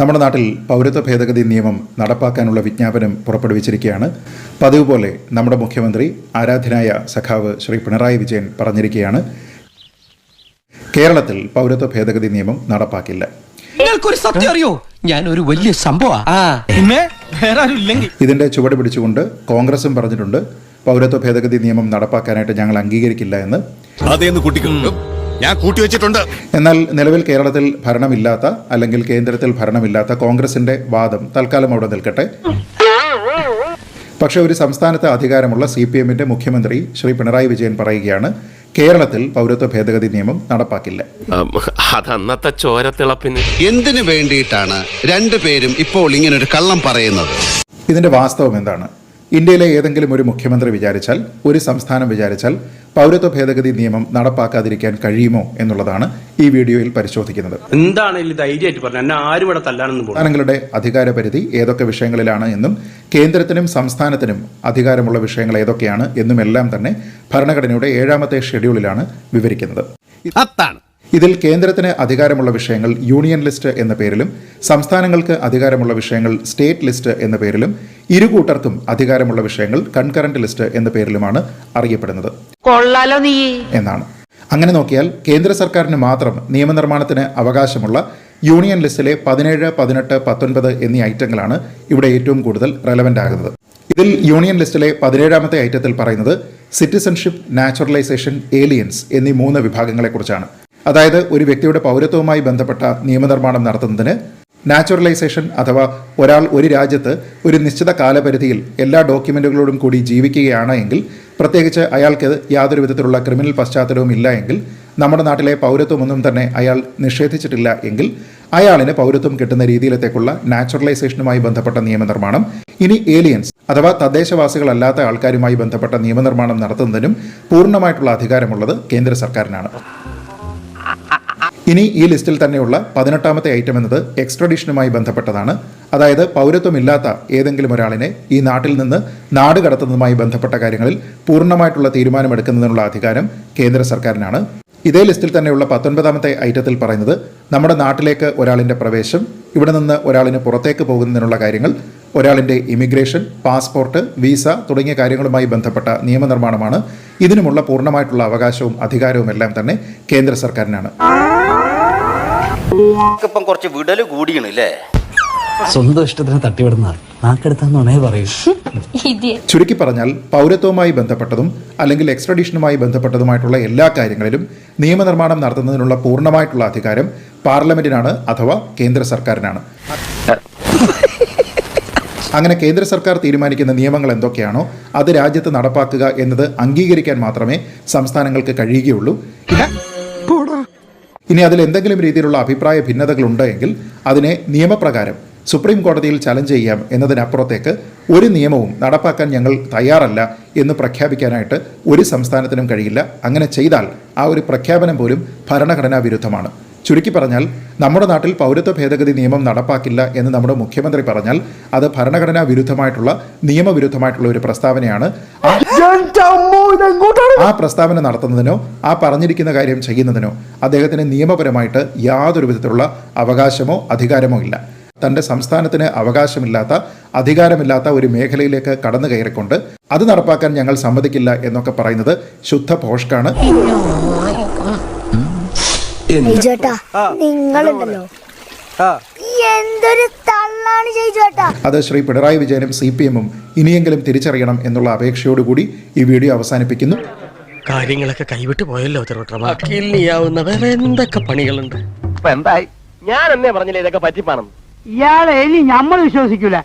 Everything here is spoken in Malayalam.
നമ്മുടെ നാട്ടിൽ പൗരത്വ ഭേദഗതി നിയമം നടപ്പാക്കാനുള്ള വിജ്ഞാപനം പുറപ്പെടുവിച്ചിരിക്കുകയാണ്. പതിവ് പോലെ നമ്മുടെ മുഖ്യമന്ത്രി ആരാധനായ സഖാവ് ശ്രീ പിണറായി വിജയൻ പറഞ്ഞിരിക്കുകയാണ്. കേരളത്തിൽ പൗരത്വ ഭേദഗതി നിയമം നടപ്പാക്കില്ല. നിങ്ങൾക്കൊരു സത്യം അറിയോ? ഞാൻ ഒരു വലിയ സംഭവ. പിന്നെ വേറെ ആരും ഇല്ലെങ്കിൽ ഇതിന്റെ ചുവട് പിടിച്ചുകൊണ്ട് കോൺഗ്രസും പറഞ്ഞിട്ടുണ്ട് പൗരത്വ ഭേദഗതി നിയമം നടപ്പാക്കാനായിട്ട് ഞങ്ങൾ അംഗീകരിക്കില്ല എന്ന്. അതേന്ന് കൂട്ടിക്കും ഞാൻ കൂട്ടി വെച്ചിട്ടുണ്ട്. എന്നാൽ നിലവിൽ കേരളത്തിൽ ഭരണമില്ലാത്ത അല്ലെങ്കിൽ കേന്ദ്രത്തിൽ ഭരണമില്ലാത്ത കോൺഗ്രസിന്റെ വാദം തൽക്കാലം അവിടെ നിൽക്കട്ടെ. പക്ഷേ ഒരു സംസ്ഥാനത്ത് അധികാരമുള്ള സി പി എമ്മിന്റെ മുഖ്യമന്ത്രി ശ്രീ പിണറായി വിജയൻ പറയുകയാണ് കേരളത്തിൽ പൗരത്വ ഭേദഗതി നിയമം നടപ്പാക്കില്ല. അതന്നത്തെ ചോരത്തിളപ്പിന്. എന്തിനു വേണ്ടിയിട്ടാണ് രണ്ടുപേരും ഇപ്പോൾ ഇങ്ങനെ ഒരു കള്ളം പറയുന്നത്? ഇതിന്റെ വാസ്തവം എന്താണ്? ഇന്ത്യയിലെ ഏതെങ്കിലും ഒരു മുഖ്യമന്ത്രി വിചാരിച്ചാൽ ഒരു സംസ്ഥാനം വിചാരിച്ചാൽ പൗരത്വ ഭേദഗതി നിയമം നടപ്പാക്കാതിരിക്കാൻ കഴിയുമോ എന്നുള്ളതാണ് ഈ വീഡിയോയിൽ പരിശോധിക്കുന്നത്. എന്താണെങ്കിലും ധൈര്യമായിട്ട് പറഞ്ഞു എന്നെ ആരും ഇവിടെ സംസ്ഥാനങ്ങളുടെ അധികാരപരിധി ഏതൊക്കെ വിഷയങ്ങളിലാണ് എന്നും കേന്ദ്രത്തിനും സംസ്ഥാനത്തിനും അധികാരമുള്ള വിഷയങ്ങൾ ഏതൊക്കെയാണ് എന്നുമെല്ലാം തന്നെ ഭരണഘടനയുടെ ഏഴാമത്തെ ഷെഡ്യൂളിലാണ് വിവരിക്കുന്നത്. അത്താണ് ഇതിൽ കേന്ദ്രത്തിന് അധികാരമുള്ള വിഷയങ്ങൾ യൂണിയൻ ലിസ്റ്റ് എന്ന പേരിലും സംസ്ഥാനങ്ങൾക്ക് അധികാരമുള്ള വിഷയങ്ങൾ സ്റ്റേറ്റ് ലിസ്റ്റ് എന്ന പേരിലും ഇരുകൂട്ടർക്കും അധികാരമുള്ള വിഷയങ്ങൾ കൺകറന്റ് ലിസ്റ്റ് എന്ന പേരിലുമാണ് അറിയപ്പെടുന്നത്. കൊള്ളാലോ നീ. എന്നാണ്. അങ്ങനെ നോക്കിയാൽ കേന്ദ്ര സർക്കാരിന് മാത്രം നിയമനിർമ്മാണത്തിന് അവകാശമുള്ള യൂണിയൻ ലിസ്റ്റിലെ പതിനേഴ് പതിനെട്ട് പത്തൊൻപത് എന്നീ ഐറ്റങ്ങളാണ് ഇവിടെ ഏറ്റവും കൂടുതൽ റെലവന്റ് ആകുന്നത്. ഇതിൽ യൂണിയൻ ലിസ്റ്റിലെ പതിനേഴാമത്തെ ഐറ്റത്തിൽ പറയുന്നത് സിറ്റിസൺഷിപ്പ് നാച്ചുറലൈസേഷൻ ഏലിയൻസ് എന്നീ മൂന്ന് വിഭാഗങ്ങളെക്കുറിച്ചാണ്. അതായത് ഒരു വ്യക്തിയുടെ പൗരത്വവുമായി ബന്ധപ്പെട്ട നിയമനിർമ്മാണം നടത്തുന്നതിന് നാച്ചുറലൈസേഷൻ അഥവാ ഒരാൾ ഒരു രാജ്യത്ത് ഒരു നിശ്ചിത കാലപരിധിയിൽ എല്ലാ ഡോക്യുമെന്റുകളോടും കൂടി ജീവിക്കുകയാണ് എങ്കിൽ പ്രത്യേകിച്ച് അയാൾക്ക് യാതൊരു വിധത്തിലുള്ള ക്രിമിനൽ പശ്ചാത്തലവും ഇല്ല എങ്കിൽ നമ്മുടെ നാട്ടിലെ പൗരത്വമൊന്നും തന്നെ അയാൾ നിഷേധിച്ചിട്ടില്ല എങ്കിൽ അയാളിന് പൗരത്വം കിട്ടുന്ന രീതിയിലത്തേക്കുള്ള നാച്ചുറലൈസേഷനുമായി ബന്ധപ്പെട്ട നിയമനിർമ്മാണം ഇനി ഏലിയൻസ് അഥവാ തദ്ദേശവാസികളല്ലാത്ത ആൾക്കാരുമായി ബന്ധപ്പെട്ട നിയമനിർമ്മാണം നടത്തുന്നതിനും പൂർണമായിട്ടുള്ള അധികാരമുള്ളത് കേന്ദ്ര സർക്കാരിനാണ്. ഇനി ഈ ലിസ്റ്റിൽ തന്നെയുള്ള പതിനെട്ടാമത്തെ ഐറ്റം എന്നത് എക്സ്ട്രഡീഷനുമായി ബന്ധപ്പെട്ടതാണ്. അതായത് പൗരത്വമില്ലാത്ത ഏതെങ്കിലും ഒരാളിനെ ഈ നാട്ടിൽ നിന്ന് നാട് കടത്തുന്നതുമായി ബന്ധപ്പെട്ട കാര്യങ്ങളിൽ പൂർണമായിട്ടുള്ള തീരുമാനമെടുക്കുന്നതിനുള്ള അധികാരം കേന്ദ്ര സർക്കാരിനാണ്. ഇതേ ലിസ്റ്റിൽ തന്നെയുള്ള പത്തൊൻപതാമത്തെ ഐറ്റത്തിൽ പറയുന്നത് നമ്മുടെ നാട്ടിലേക്ക് ഒരാളിന്റെ പ്രവേശം ഇവിടെ നിന്ന് ഒരാളിന് പുറത്തേക്ക് പോകുന്നതിനുള്ള കാര്യങ്ങൾ ഒരാളിന്റെ ഇമിഗ്രേഷൻ പാസ്പോർട്ട് വിസ തുടങ്ങിയ കാര്യങ്ങളുമായി ബന്ധപ്പെട്ട നിയമനിർമ്മാണമാണ്. ഇതിനുമുള്ള പൂർണമായിട്ടുള്ള അവകാശവും അധികാരവും എല്ലാം തന്നെ കേന്ദ്ര സർക്കാരിനാണ്. ഇപ്പം കുറച്ച് വിടൽ കൂടിയാണ് അല്ലേ സ്വന്തം ഇഷ്ടത്തിന് തട്ടിവിടുന്ന നാക്കെടുത്താന്നുണേ പറയൂ. ചുരുക്കി പറഞ്ഞാൽ പൗരത്വവുമായി ബന്ധപ്പെട്ടതും അല്ലെങ്കിൽ എക്സ്ട്രഡീഷനുമായി ബന്ധപ്പെട്ടതുമായിട്ടുള്ള എല്ലാ കാര്യങ്ങളിലും നിയമനിർമ്മാണം നടത്തുന്നതിനുള്ള പൂർണമായിട്ടുള്ള അധികാരം പാർലമെന്റിനാണ് അഥവാ കേന്ദ്ര സർക്കാരിനാണ്. അങ്ങനെ കേന്ദ്ര സർക്കാർ തീരുമാനിക്കുന്ന നിയമങ്ങൾ എന്തൊക്കെയാണോ അത് രാജ്യത്ത് നടപ്പാക്കുക എന്നത് അംഗീകരിക്കാൻ മാത്രമേ സംസ്ഥാനങ്ങൾക്ക് കഴിയുകയുള്ളൂ. ഇനി അതിൽ എന്തെങ്കിലും രീതിയിലുള്ള അഭിപ്രായ ഭിന്നതകളുണ്ട് എങ്കിൽ അതിനെ നിയമപ്രകാരം സുപ്രീം കോടതിയിൽ ചലഞ്ച് ചെയ്യാം എന്നതിനപ്പുറത്തേക്ക് ഒരു നിയമവും നടപ്പാക്കാൻ ഞങ്ങൾ തയ്യാറല്ല എന്ന് പ്രഖ്യാപിക്കാനായിട്ട് ഒരു സംസ്ഥാനത്തിനും കഴിയില്ല. അങ്ങനെ ചെയ്താൽ ആ ഒരു പ്രഖ്യാപനം പോലും ഭരണഘടനാ വിരുദ്ധമാണ്. ചുരുക്കി പറഞ്ഞാൽ നമ്മുടെ നാട്ടിൽ പൗരത്വ ഭേദഗതി നിയമം നടപ്പാക്കില്ല എന്ന് നമ്മുടെ മുഖ്യമന്ത്രി പറഞ്ഞാൽ അത് ഭരണഘടനാ വിരുദ്ധമായിട്ടുള്ള നിയമവിരുദ്ധമായിട്ടുള്ള ഒരു പ്രസ്താവനയാണ്. ആ ആ പ്രസ്താവന നടത്തുന്നതിനോ ആ പറഞ്ഞിരിക്കുന്ന കാര്യം ചെയ്യുന്നതിനോ അദ്ദേഹത്തിന് നിയമപരമായിട്ട് യാതൊരു വിധത്തിലുള്ള അവകാശമോ അധികാരമോ ഇല്ല. തന്റെ സംസ്ഥാനത്തിന് അവകാശമില്ലാത്ത അധികാരമില്ലാത്ത ഒരു മേഖലയിലേക്ക് കടന്നു കയറിക്കൊണ്ട് അത് നടപ്പാക്കാൻ ഞങ്ങൾ സമ്മതിക്കില്ല എന്നൊക്കെ പറയുന്നത് ശുദ്ധ പോഷ്കാണ്. എന്തൊരു അത് ശ്രീ പിണറായി വിജയനും സി പി എമ്മും ഇനിയെങ്കിലും തിരിച്ചറിയണം എന്നുള്ള അപേക്ഷയോടുകൂടി ഈ വീഡിയോ അവസാനിപ്പിക്കുന്നു. കാര്യങ്ങളൊക്കെ കൈവിട്ട് പോയല്ലോ തിരുവട്ടമാവുന്ന വേറെ എന്തൊക്കെ പണികളുണ്ട്? എന്തായി? ഞാൻ എന്നേ പറഞ്ഞില്ല ഇതൊക്കെ പറ്റിപ്പാണം ഇയാളെ ഇനി നമ്മൾ വിശ്വസിക്കൂല.